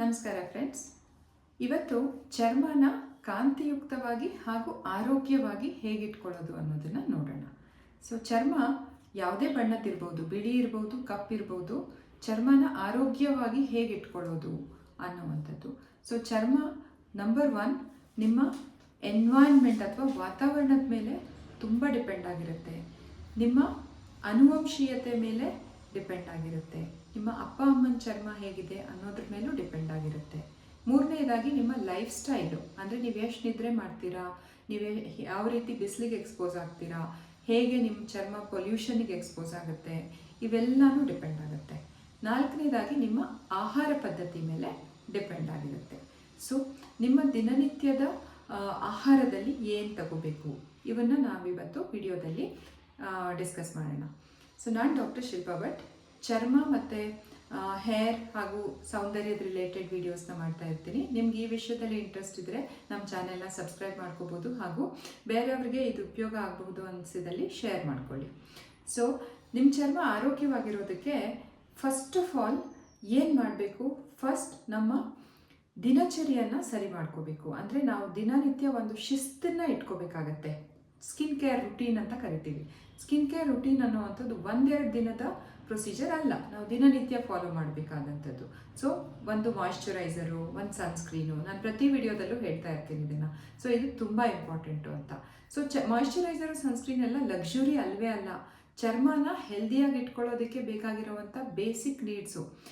ನಮಸ್ಕಾರ ಫ್ರೆಂಡ್ಸ್ ಇವತ್ತು ಚರ್ಮನ ಕಾಂತಿಯುಕ್ತವಾಗಿ ಹಾಗೂ ಆರೋಗ್ಯವಾಗಿ ಹೇಗಿಟ್ಕೊಳ್ಳೋದು ಅನ್ನೋದನ್ನು ನೋಡೋಣ. ಸೊ ಚರ್ಮ ಯಾವುದೇ ಬಣ್ಣದಿರ್ಬೋದು ಬಿಳಿ ಇರ್ಬೋದು ಕಪ್ಪಿರ್ಬೋದು ಚರ್ಮನ ಆರೋಗ್ಯವಾಗಿ ಹೇಗಿಟ್ಕೊಳ್ಳೋದು ಅನ್ನುವಂಥದ್ದು. ಸೊ ಚರ್ಮ ನಂಬರ್ ಒನ್ ನಿಮ್ಮ ಎನ್ವೈರ್ನ್ಮೆಂಟ್ ಅಥವಾ ವಾತಾವರಣದ ಮೇಲೆ ತುಂಬ ಡಿಪೆಂಡ್ ಆಗಿರುತ್ತೆ. ನಿಮ್ಮ ಅನುವಂಶೀಯತೆ ಮೇಲೆ ಡಿಪೆಂಡ್ ಆಗಿರುತ್ತೆ. ನಿಮ್ಮ ಅಪ್ಪ ಅಮ್ಮನ ಚರ್ಮ ಹೇಗಿದೆ ಅನ್ನೋದ್ರ ಮೇಲೂ ಡಿಪೆಂಡ್ ಆಗಿರುತ್ತೆ. ಮೂರನೇದಾಗಿ ನಿಮ್ಮ ಲೈಫ್ ಸ್ಟೈಲು, ಅಂದರೆ ನೀವು ಎಷ್ಟು ನಿದ್ರೆ ಮಾಡ್ತೀರಾ, ನೀವು ಯಾವ ರೀತಿ ಬಿಸಿಲಿಗೆ ಎಕ್ಸ್ಪೋಸ್ ಆಗ್ತೀರಾ, ಹೇಗೆ ನಿಮ್ಮ ಚರ್ಮ ಪೊಲ್ಯೂಷನ್ಗೆ ಎಕ್ಸ್ಪೋಸ್ ಆಗುತ್ತೆ, ಇವೆಲ್ಲನೂ ಡಿಪೆಂಡ್ ಆಗುತ್ತೆ. ನಾಲ್ಕನೇದಾಗಿ ನಿಮ್ಮ ಆಹಾರ ಪದ್ಧತಿ ಮೇಲೆ ಡಿಪೆಂಡ್ ಆಗಿರುತ್ತೆ. ಸೊ, ನಿಮ್ಮ ದಿನನಿತ್ಯದ ಆಹಾರದಲ್ಲಿ ಏನು ತಗೋಬೇಕು, ಇವನ್ನು ನಾವಿವತ್ತು ವಿಡಿಯೋದಲ್ಲಿ ಡಿಸ್ಕಸ್ ಮಾಡೋಣ. ಸೊ, ನಾನು ಡಾಕ್ಟರ್ ಶಿಲ್ಪಾ ಭಟ್ ಚರ್ಮ ಮತ್ತು ಹೇರ್ ಹಾಗೂ ಸೌಂದರ್ಯದ ರಿಲೇಟೆಡ್ ವಿಡಿಯೋಸ್ನ ಮಾಡ್ತಾ ಇರ್ತೀನಿ. ನಿಮ್ಗೆ ಈ ವಿಷಯದಲ್ಲಿ ಇಂಟ್ರೆಸ್ಟ್ ಇದ್ದರೆ ನಮ್ಮ ಚಾನೆಲ್ನ ಸಬ್ಸ್ಕ್ರೈಬ್ ಮಾಡ್ಕೋಬೋದು ಹಾಗೂ ಬೇರೆಯವ್ರಿಗೆ ಇದು ಉಪಯೋಗ ಆಗಬಹುದು ಅನಿಸಿದಲ್ಲಿ ಶೇರ್ ಮಾಡ್ಕೊಳ್ಳಿ. ಸೊ ನಿಮ್ಮ ಚರ್ಮ ಆರೋಗ್ಯವಾಗಿರೋದಕ್ಕೆ ಫಸ್ಟ್ ಆಫ್ ಆಲ್ ಏನು ಮಾಡಬೇಕು? ಫಸ್ಟ್ ನಮ್ಮ ದಿನಚರಿಯನ್ನು ಸರಿ ಮಾಡ್ಕೋಬೇಕು. ಅಂದರೆ ನಾವು ದಿನನಿತ್ಯ ಒಂದು ಶಿಸ್ತನ್ನು ಇಟ್ಕೋಬೇಕಾಗತ್ತೆ. ಸ್ಕಿನ್ ಕೇರ್ ರುಟೀನ್ ಅಂತ ಕರಿತೀವಿ. ಸ್ಕಿನ್ ಕೇರ್ ರುಟೀನ್ ಅನ್ನುವಂಥದ್ದು ಒಂದೆರಡು ದಿನದ ಪ್ರೊಸೀಜರ್ ಅಲ್ಲ. ನಾವು ದಿನನಿತ್ಯ ಫಾಲೋ ಮಾಡಬೇಕಾದಂಥದ್ದು. ಸೊ, ಒಂದು ಮಾಯಿಶ್ಚರೈಸರು ಒಂದು ಸನ್ಸ್ಕ್ರೀನು ನಾನು ಪ್ರತಿ ವಿಡಿಯೋದಲ್ಲೂ ಹೇಳ್ತಾ ಇರ್ತೀನಿ ಇದನ್ನು. ಸೊ, ಇದು ತುಂಬ ಇಂಪಾರ್ಟೆಂಟು ಅಂತ. ಸೊ, ಚ ಮಾಯಿಶ್ಚರೈಸರು ಸನ್ಸ್ಕ್ರೀನ್ ಎಲ್ಲ ಲಕ್ಸುರಿ ಅಲ್ವೇ ಅಲ್ಲ. ಚರ್ಮನ ಹೆಲ್ದಿಯಾಗಿ ಇಟ್ಕೊಳ್ಳೋದಕ್ಕೆ ಬೇಕಾಗಿರುವಂಥ ಬೇಸಿಕ್ ನೀಡ್ಸು.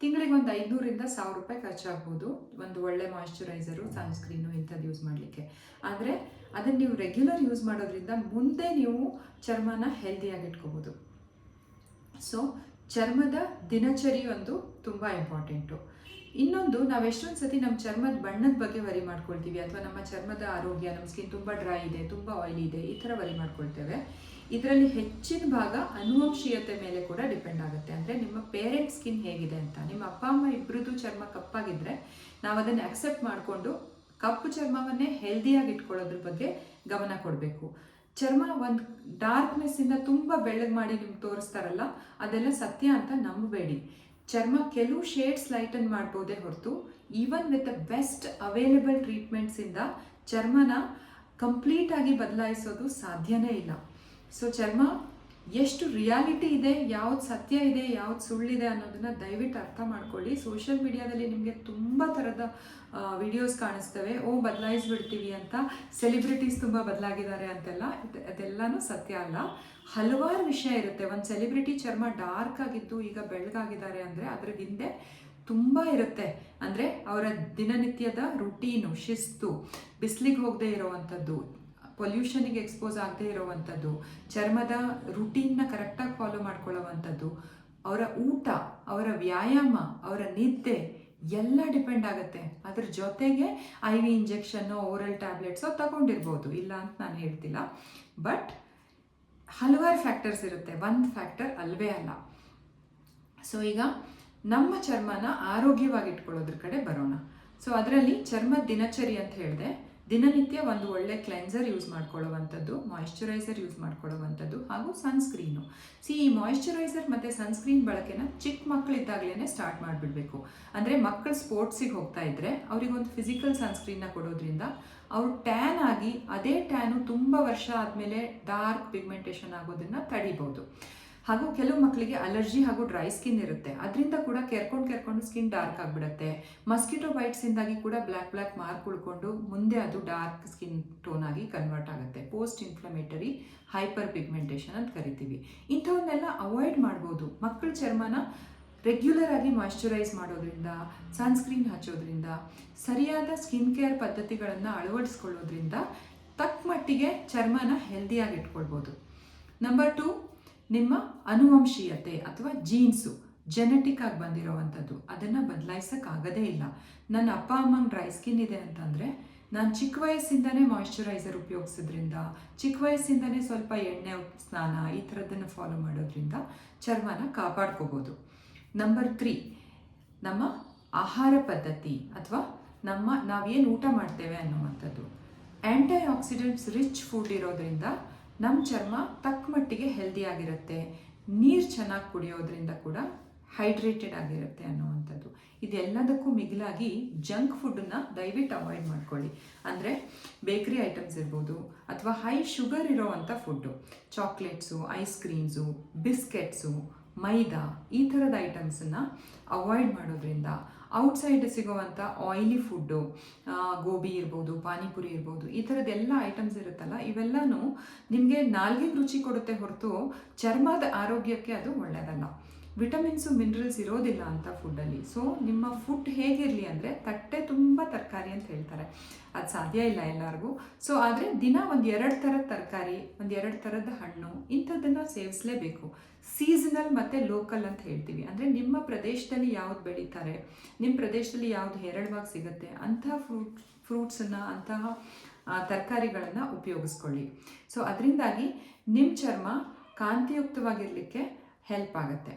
ತಿಂಗಳಿಗೆ ಒಂದು ಐನೂರಿಂದ ಸಾವಿರ ರೂಪಾಯಿ ಖರ್ಚಾಗ್ಬೋದು ಒಂದು ಒಳ್ಳೆ ಮಾಯಿಶ್ಚರೈಸರು ಸನ್ಸ್ಕ್ರೀನು ಇಂಥದ್ದು ಯೂಸ್ ಮಾಡಲಿಕ್ಕೆ. ಆದರೆ ಅದನ್ನು ನೀವು ರೆಗ್ಯುಲರ್ ಯೂಸ್ ಮಾಡೋದ್ರಿಂದ ಮುಂದೆ ನೀವು ಚರ್ಮನ ಹೆಲ್ದಿಯಾಗಿ ಇಟ್ಕೋಬೋದು. ಸೊ ಚರ್ಮದ ದಿನಚರಿ ಒಂದು ತುಂಬ ಇಂಪಾರ್ಟೆಂಟು ಇನ್ನೊಂದು, ನಾವು ಎಷ್ಟೊಂದು ಸತಿ ನಮ್ಮ ಚರ್ಮದ ಬಣ್ಣದ ಬಗ್ಗೆ ವರಿ ಮಾಡ್ಕೊಳ್ತೀವಿ ಅಥವಾ ನಮ್ಮ ಚರ್ಮದ ಆರೋಗ್ಯ ನಮ್ಮ ಸ್ಕಿನ್ ತುಂಬ ಡ್ರೈ ಇದೆ, ತುಂಬ ಆಯಿಲ್ ಇದೆ, ಈ ಥರ ವರಿ ಮಾಡ್ಕೊಳ್ತೇವೆ. ಇದರಲ್ಲಿ ಹೆಚ್ಚಿನ ಭಾಗ ಅನುವಂಶೀಯತೆ ಮೇಲೆ ಕೂಡ ಡಿಪೆಂಡ್ ಆಗುತ್ತೆ. ಅಂದರೆ ನಿಮ್ಮ ಪೇರೆಂಟ್ ಸ್ಕಿನ್ ಹೇಗಿದೆ ಅಂತ. ನಿಮ್ಮ ಅಪ್ಪ, ಅಮ್ಮ ಇಬ್ಬರದ್ದು ಚರ್ಮ ಕಪ್ಪಾಗಿದ್ದರೆ ನಾವು ಅದನ್ನು ಅಕ್ಸೆಪ್ಟ್ ಮಾಡಿಕೊಂಡು ಕಪ್ಪು ಚರ್ಮವನ್ನೇ ಹೆಲ್ದಿಯಾಗಿ ಇಟ್ಕೊಳ್ಳೋದ್ರ ಬಗ್ಗೆ ಗಮನ ಕೊಡಬೇಕು. ಚರ್ಮ ಒಂದು ಡಾರ್ಕ್ನೆಸ್ಸಿಂದ ತುಂಬ ಬೆಳ್ಳಗೆ ಮಾಡಿ ನಿಮ್ಗೆ ತೋರಿಸ್ತಾರಲ್ಲ, ಅದೆಲ್ಲ ಸತ್ಯ ಅಂತ ನಂಬಬೇಡಿ. ಚರ್ಮ ಕೆಲವು ಶೇಡ್ಸ್ ಲೈಟನ್ ಮಾಡ್ಬೋದೇ ಹೊರತು even with the best available ಟ್ರೀಟ್ಮೆಂಟ್ಸಿಂದ ಚರ್ಮನ ಕಂಪ್ಲೀಟಾಗಿ ಬದಲಾಯಿಸೋದು ಸಾಧ್ಯನೇ ಇಲ್ಲ. ಸೊ ಚರ್ಮ ಎಷ್ಟು ರಿಯಾಲಿಟಿ ಇದೆ, ಯಾವ್ದು ಸತ್ಯ ಇದೆ, ಯಾವ್ದು ಸುಳ್ಳಿದೆ ಅನ್ನೋದನ್ನ ದಯವಿಟ್ಟು ಅರ್ಥ ಮಾಡ್ಕೊಳ್ಳಿ. ಸೋಷಿಯಲ್ ಮೀಡಿಯಾದಲ್ಲಿ ನಿಮಗೆ ತುಂಬ ಥರದ ವಿಡಿಯೋಸ್ ಕಾಣಿಸ್ತವೆ. ಓ, ಬದಲಾಯಿಸ್ಬಿಡ್ತೀವಿ ಅಂತ. ಸೆಲೆಬ್ರಿಟೀಸ್ ತುಂಬ ಬದಲಾಗಿದ್ದಾರೆ ಅಂತೆಲ್ಲ. ಅದೆಲ್ಲನೂ ಸತ್ಯ ಅಲ್ಲ. ಹಲವಾರು ವಿಷಯ ಇರುತ್ತೆ. ಒಂದು ಸೆಲೆಬ್ರಿಟಿ ಚರ್ಮ ಡಾರ್ಕ್ ಆಗಿದ್ದು ಈಗ ಬೆಳಗಾಗಿದ್ದಾರೆ ಅಂದರೆ ಅದ್ರ ಹಿಂದೆ ತುಂಬ ಇರುತ್ತೆ. ಅಂದರೆ ಅವರ ದಿನನಿತ್ಯದ ರುಟೀನು ಶಿಸ್ತು, ಬಿಸಿಲಿಗೆ ಹೋಗದೆ ಇರೋವಂಥದ್ದು. ಪೊಲ್ಯೂಷನಿಗೆ ಎಕ್ಸ್ಪೋಸ್ ಆಗದೆ ಇರೋವಂಥದ್ದು, ಚರ್ಮದ ರುಟೀನ್ನ ಕರೆಕ್ಟಾಗಿ ಫಾಲೋ ಮಾಡ್ಕೊಳ್ಳೋವಂಥದ್ದು, ಅವರ ಊಟ, ಅವರ ವ್ಯಾಯಾಮ, ಅವರ ನಿದ್ದೆ ಎಲ್ಲ ಡಿಪೆಂಡ್ ಆಗುತ್ತೆ. ಅದ್ರ ಜೊತೆಗೆ ಐ ವಿ ಇಂಜೆಕ್ಷನ್ನು ಓರಲ್ ಟ್ಯಾಬ್ಲೆಟ್ಸೋ ತಗೊಂಡಿರ್ಬೋದು. ಇಲ್ಲ ಅಂತ ನಾನು ಹೇಳ್ತಿಲ್ಲ. ಬಟ್ ಹಲವಾರು ಫ್ಯಾಕ್ಟರ್ಸ್ ಇರುತ್ತೆ. ಒಂದು ಫ್ಯಾಕ್ಟರ್ ಅಲ್ವೇ ಅಲ್ಲ. ಸೊ ಈಗ ನಮ್ಮ ಚರ್ಮನ ಆರೋಗ್ಯವಾಗಿ ಇಟ್ಕೊಳ್ಳೋದ್ರ ಕಡೆ ಬರೋಣ. ಸೊ ಅದರಲ್ಲಿ ಚರ್ಮ ದಿನಚರಿ ಅಂತ ಹೇಳಿದೆ. ದಿನನಿತ್ಯ ಒಂದು ಒಳ್ಳೆ ಕ್ಲೆನ್ಸರ್ ಯೂಸ್ ಮಾಡ್ಕೊಳ್ಳುವಂಥದ್ದು ಮಾಯಿಶ್ಚರೈಸರ್ ಯೂಸ್ ಮಾಡ್ಕೊಳ್ಳುವಂಥದ್ದು ಹಾಗೂ ಸನ್ಸ್ಕ್ರೀನು ಸಿ ಈ ಮಾಯಿಶ್ಚರೈಸರ್ ಮತ್ತು ಸನ್ಸ್ಕ್ರೀನ್ ಬಳಕೆನ ಚಿಕ್ಕ ಮಕ್ಕಳಿದ್ದಾಗಲೇ ಸ್ಟಾರ್ಟ್ ಮಾಡಿಬಿಡಬೇಕು. ಅಂದರೆ ಮಕ್ಕಳು ಸ್ಪೋರ್ಟ್ಸಿಗೆ ಹೋಗ್ತಾ ಇದ್ದರೆ ಅವರಿಗೊಂದು ಫಿಸಿಕಲ್ ಸನ್ಸ್ಕ್ರೀನ್ನ ಕೊಡೋದ್ರಿಂದ ಅವರು ಟ್ಯಾನ್ ಆಗಿ, ಅದೇ ಟ್ಯಾನು ತುಂಬ ವರ್ಷ ಆದಮೇಲೆ ಡಾರ್ಕ್ ಪಿಗ್ಮೆಂಟೇಷನ್ ಆಗೋದನ್ನು ತಡಿಬೋದು. ಹಾಗೂ ಕೆಲವು ಮಕ್ಕಳಿಗೆ ಅಲರ್ಜಿ ಹಾಗೂ ಡ್ರೈ ಸ್ಕಿನ್ ಇರುತ್ತೆ. ಅದರಿಂದ ಕೂಡ ಕೆರ್ಕೊಂಡು ಕೆರ್ಕೊಂಡು ಸ್ಕಿನ್ ಡಾರ್ಕ್ ಆಗಿಬಿಡುತ್ತೆ. ಮಸ್ಕಿಟೋ ಬೈಟ್ಸಿಂದಾಗಿ ಕೂಡ ಬ್ಲ್ಯಾಕ್ ಬ್ಲ್ಯಾಕ್ ಮಾರ್ಕ್ ಉಳ್ಕೊಂಡು ಮುಂದೆ ಅದು ಡಾರ್ಕ್ ಸ್ಕಿನ್ ಟೋನ್ ಆಗಿ ಕನ್ವರ್ಟ್ ಆಗುತ್ತೆ. ಪೋಸ್ಟ್ ಇನ್ಫ್ಲಮೇಟರಿ ಹೈಪರ್ ಪಿಗ್ಮೆಂಟೇಷನ್ ಅಂತ ಕರಿತೀವಿ. ಇಂಥವನ್ನೆಲ್ಲ ಅವಾಯ್ಡ್ ಮಾಡ್ಬೋದು. ಮಕ್ಕಳ ಚರ್ಮನ ರೆಗ್ಯುಲರ್ ಆಗಿ ಮಾಯಿಶ್ಚರೈಸ್ ಮಾಡೋದ್ರಿಂದ, ಸನ್ಸ್ಕ್ರೀನ್ ಹಚ್ಚೋದ್ರಿಂದ, ಸರಿಯಾದ ಸ್ಕಿನ್ ಕೇರ್ ಪದ್ಧತಿಗಳನ್ನು ಅಳವಡಿಸ್ಕೊಳ್ಳೋದ್ರಿಂದ ತಕ್ಕ ಮಟ್ಟಿಗೆ ಚರ್ಮನ ಹೆಲ್ದಿಯಾಗಿ ಇಟ್ಕೊಳ್ಬೋದು. ನಂಬರ್ ಟು ನಿಮ್ಮ ಅನುವಂಶೀಯತೆ ಅಥವಾ ಜೀನ್ಸು ಜೆನೆಟಿಕ್ ಆಗಿ ಬಂದಿರೋವಂಥದ್ದು, ಅದನ್ನು ಬದಲಾಯಿಸೋಕ್ಕಾಗದೇ ಇಲ್ಲ. ನನ್ನ ಅಪ್ಪ ಅಮ್ಮನ ಡ್ರೈ ಸ್ಕಿನ್ ಇದೆ ಅಂತಂದರೆ, ನಾನು ಚಿಕ್ಕ ವಯಸ್ಸಿಂದನೇ ಮಾಯಿಶ್ಚರೈಸರ್ ಉಪಯೋಗಿಸೋದ್ರಿಂದ, ಚಿಕ್ಕ ವಯಸ್ಸಿಂದನೇ ಸ್ವಲ್ಪ ಎಣ್ಣೆ ಸ್ನಾನ ಈ ಥರದ್ದನ್ನು ಫಾಲೋ ಮಾಡೋದ್ರಿಂದ ಚರ್ಮನ ಕಾಪಾಡ್ಕೋಬೋದು. ನಂಬರ್ ತ್ರೀ ನಮ್ಮ ಆಹಾರ ಪದ್ಧತಿ ಅಥವಾ ನಮ್ಮ ನಾವೇನು ಊಟ ಮಾಡ್ತೇವೆ ಅನ್ನುವಂಥದ್ದು. ಆ್ಯಂಟಿ ಆಕ್ಸಿಡೆಂಟ್ಸ್ ರಿಚ್ ಫುಡ್ ಇರೋದ್ರಿಂದ ನಮ್ಮ ಚರ್ಮ ತಕ್ಕ ಮಟ್ಟಿಗೆ ಹೆಲ್ದಿ ಆಗಿರುತ್ತೆ. ನೀರು ಚೆನ್ನಾಗಿ ಕುಡಿಯೋದ್ರಿಂದ ಕೂಡ ಹೈಡ್ರೇಟೆಡ್ ಆಗಿರುತ್ತೆ ಅನ್ನುವಂಥದ್ದು. ಇದೆಲ್ಲದಕ್ಕೂ ಮಿಗಿಲಾಗಿ ಜಂಕ್ ಫುಡ್ಡನ್ನು ದಯವಿಟ್ಟು ಅವಾಯ್ಡ್ ಮಾಡ್ಕೊಳ್ಳಿ. ಅಂದರೆ ಬೇಕ್ರಿ ಐಟಮ್ಸ್ ಇರ್ಬೋದು, ಅಥವಾ ಹೈ ಶುಗರ್ ಇರೋವಂಥ food chocolates ice creams biscuits ಮೈದಾ ಈ ಥರದ ಐಟಮ್ಸನ್ನು ಅವಾಯ್ಡ್ ಮಾಡೋದ್ರಿಂದ ಔಟ್ಸೈಡ್ ಸಿಗೋವಂಥ ಆಯಿಲಿ ಫುಡ್ಡು ಗೋಬಿ ಇರ್ಬೋದು, ಪಾನಿಪುರಿ ಇರ್ಬೋದು, ಈ ಥರದ್ದೆಲ್ಲ ಐಟಮ್ಸ್ ಇರುತ್ತಲ್ಲ, ಇವೆಲ್ಲನೂ ನಿಮಗೆ ನಾಲ್ಗೆ ರುಚಿ ಕೊಡುತ್ತೆ ಹೊರತು ಚರ್ಮದ ಆರೋಗ್ಯಕ್ಕೆ ಅದು ಒಳ್ಳೆಯದಲ್ಲ ವಿಟಮಿನ್ಸು ಮಿನರಲ್ಸ್ ಇರೋದಿಲ್ಲ ಅಂತ ಫುಡ್ಡಲ್ಲಿ. ಸೊ ನಿಮ್ಮ ಫುಡ್ ಹೇಗಿರಲಿ ಅಂದರೆ ತಟ್ಟೆ ತುಂಬ ತರಕಾರಿ ಅಂತ ಹೇಳ್ತಾರೆ. ಅದು ಸಾಧ್ಯ ಇಲ್ಲ ಎಲ್ಲರಿಗೂ. ಸೊ ಆದರೆ ದಿನ ಒಂದು ಎರಡು ಥರದ ತರಕಾರಿ, ಒಂದು ಎರಡು ಥರದ ಹಣ್ಣು ಇಂಥದ್ದನ್ನು ಸೇವಿಸಲೇಬೇಕು. ಸೀಸನಲ್ ಮತ್ತು ಲೋಕಲ್ ಅಂತ ಹೇಳ್ತೀವಿ. ಅಂದರೆ ನಿಮ್ಮ ಪ್ರದೇಶದಲ್ಲಿ ಯಾವ್ದು ಬೆಳೀತಾರೆ ನಿಮ್ಮ ಪ್ರದೇಶದಲ್ಲಿ ಯಾವ್ದು ಹೇರಳವಾಗಿ ಸಿಗುತ್ತೆ ಅಂತಹ ಫ್ರೂಟ್ ಫ್ರೂಟ್ಸನ್ನು ಅಂತಹ ತರಕಾರಿಗಳನ್ನು ಉಪಯೋಗಿಸ್ಕೊಳ್ಳಿ. ಸೊ ಅದರಿಂದಾಗಿ ನಿಮ್ಮ ಚರ್ಮ ಕಾಂತಿಯುಕ್ತವಾಗಿರಲಿಕ್ಕೆ ಹೆಲ್ಪ್ ಆಗುತ್ತೆ.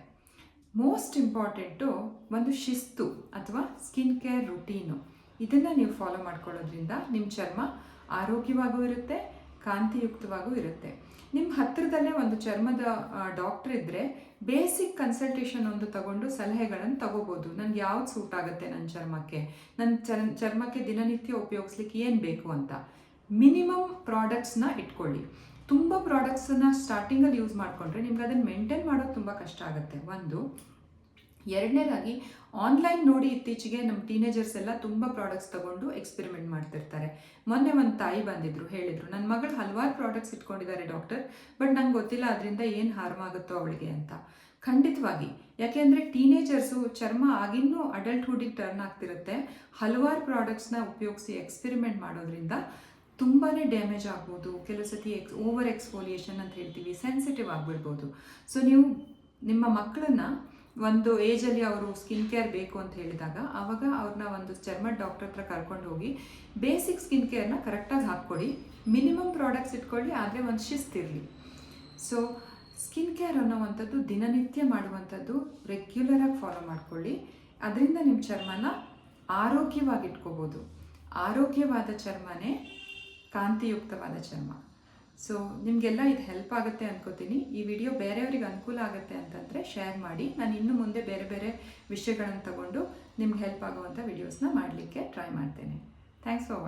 ಮೋಸ್ಟ್ ಇಂಪಾರ್ಟೆಂಟು ಒಂದು ಶಿಸ್ತು ಅಥವಾ ಸ್ಕಿನ್ ಕೇರ್ ರುಟೀನು ಇದನ್ನು ನೀವು ಫಾಲೋ ಮಾಡ್ಕೊಳ್ಳೋದ್ರಿಂದ ನಿಮ್ಮ ಚರ್ಮ ಆರೋಗ್ಯವಾಗೂ ಇರುತ್ತೆ, ಕಾಂತಿಯುಕ್ತವಾಗೂ ಇರುತ್ತೆ. ನಿಮ್ಮ ಹತ್ತಿರದಲ್ಲೇ ಒಂದು ಚರ್ಮದ ಡಾಕ್ಟರ್ ಇದ್ದರೆ ಬೇಸಿಕ್ ಕನ್ಸಲ್ಟೇಷನ್ ಒಂದು ತಗೊಂಡು ಸಲಹೆಗಳನ್ನು ತಗೋಬೋದು. ನನಗೆ ಯಾವ್ದು ಸೂಟ್ ಆಗುತ್ತೆ ನನ್ನ ಚರ್ಮಕ್ಕೆ? ನನ್ನ ಚರ್, ಚರ್ಮಕ್ಕೆ ದಿನನಿತ್ಯ ಉಪಯೋಗಿಸ್ಲಿಕ್ಕೆ ಏನು ಬೇಕು ಅಂತ? ಮಿನಿಮಮ್ ಪ್ರಾಡಕ್ಟ್ಸ್ನ ಇಟ್ಕೊಳ್ಳಿ. ತುಂಬ ಪ್ರಾಡಕ್ಟ್ಸನ್ನು ಸ್ಟಾರ್ಟಿಂಗಲ್ಲಿ ಯೂಸ್ ಮಾಡಿಕೊಂಡ್ರೆ ನಿಮ್ಗೆ ಅದನ್ನು ಮೇಂಟೈನ್ ಮಾಡೋದು ತುಂಬ ಕಷ್ಟ ಆಗುತ್ತೆ. ಒಂದು, ಎರಡನೇದಾಗಿ ಆನ್ಲೈನ್ ನೋಡಿ ಇತ್ತೀಚೆಗೆ ನಮ್ಮ ಟೀನೇಜರ್ಸ್ ಎಲ್ಲ ತುಂಬ ಪ್ರಾಡಕ್ಟ್ಸ್ ತಗೊಂಡು ಎಕ್ಸ್ಪೆರಿಮೆಂಟ್ ಮಾಡ್ತಿರ್ತಾರೆ. ಮೊನ್ನೆ ಒಂದು ತಾಯಿ ಬಂದಿದ್ರು, ಹೇಳಿದರು ನನ್ನ ಮಗಳು ಹಲವಾರು ಪ್ರಾಡಕ್ಟ್ಸ್ ಇಟ್ಕೊಂಡಿದ್ದಾರೆ ಡಾಕ್ಟರ್ ಬಟ್ ನಂಗೆ ಗೊತ್ತಿಲ್ಲ ಅದರಿಂದ ಏನು ಹಾರ್ಮ್ ಆಗುತ್ತೋ ಅವಳಿಗೆ ಅಂತ. ಖಂಡಿತವಾಗಿ ಯಾಕೆಂದರೆ ಟೀನೇಜರ್ಸು ಚರ್ಮ ಆಗಿನ್ನೂ ಅಡಲ್ಟ್ಹುಡಿಗೆ ಟರ್ನ್ ಆಗ್ತಿರುತ್ತೆ. ಹಲವಾರು ಪ್ರಾಡಕ್ಟ್ಸ್ನ ಉಪಯೋಗಿಸಿ ಎಕ್ಸ್ಪೆರಿಮೆಂಟ್ ಮಾಡೋದ್ರಿಂದ ತುಂಬಾ ಡ್ಯಾಮೇಜ್ ಆಗ್ಬೋದು. ಕೆಲವು ಸತಿ ಎಕ್ಸ್ ಓವರ್ ಎಕ್ಸ್ಪೋಲಿಯೇಷನ್ ಅಂತ ಹೇಳ್ತೀವಿ ಸೆನ್ಸಿಟಿವ್ ಆಗಿಬಿಡ್ಬೋದು. ಸೊ ನೀವು ನಿಮ್ಮ ಮಕ್ಕಳನ್ನು ಒಂದು ಏಜಲ್ಲಿ ಅವರು ಸ್ಕಿನ್ ಕೇರ್ ಬೇಕು ಅಂತ ಹೇಳಿದಾಗ ಆವಾಗ ಅವ್ರನ್ನ ಒಂದು ಚರ್ಮದ ಡಾಕ್ಟರ್ ಹತ್ರ ಕರ್ಕೊಂಡು ಹೋಗಿ ಬೇಸಿಕ್ ಸ್ಕಿನ್ ಕೇರ್ನ ಕರೆಕ್ಟಾಗಿ ಹಾಕ್ಕೊಡಿ. ಮಿನಿಮಮ್ ಪ್ರಾಡಕ್ಟ್ಸ್ ಇಟ್ಕೊಳ್ಳಿ, ಆದರೆ ಒಂದು ಶಿಸ್ತಿರಲಿ ಸೊ ಸ್ಕಿನ್ ಕೇರ್ ಅನ್ನೋವಂಥದ್ದು ದಿನನಿತ್ಯ ಮಾಡುವಂಥದ್ದು ರೆಗ್ಯುಲರಾಗಿ ಫಾಲೋ ಮಾಡ್ಕೊಳ್ಳಿ. ಅದರಿಂದ ನಿಮ್ಮ ಚರ್ಮನ ಆರೋಗ್ಯವಾಗಿ ಇಟ್ಕೋಬೋದು ಆರೋಗ್ಯವಾದ ಚರ್ಮನೇ ಕಾಂತಿಯುಕ್ತವಾದ ಚರ್ಮ. ಸೊ ನಿಮಗೆಲ್ಲ ಇದು ಹೆಲ್ಪ್ ಆಗುತ್ತೆ ಅನ್ಕೋತೀನಿ. ಈ ವಿಡಿಯೋ ಬೇರೆಯವ್ರಿಗೆ ಅನುಕೂಲ ಆಗುತ್ತೆ ಅಂತಂದರೆ ಶೇರ್ ಮಾಡಿ. ನಾನು ಇನ್ನು ಮುಂದೆ ಬೇರೆ ಬೇರೆ ವಿಷಯಗಳನ್ನು ತಗೊಂಡು ನಿಮ್ಗೆ ಹೆಲ್ಪ್ ಆಗುವಂಥ ವಿಡಿಯೋಸ್ನ ಮಾಡಲಿಕ್ಕೆ ಟ್ರೈ ಮಾಡ್ತೇನೆ. Thanks for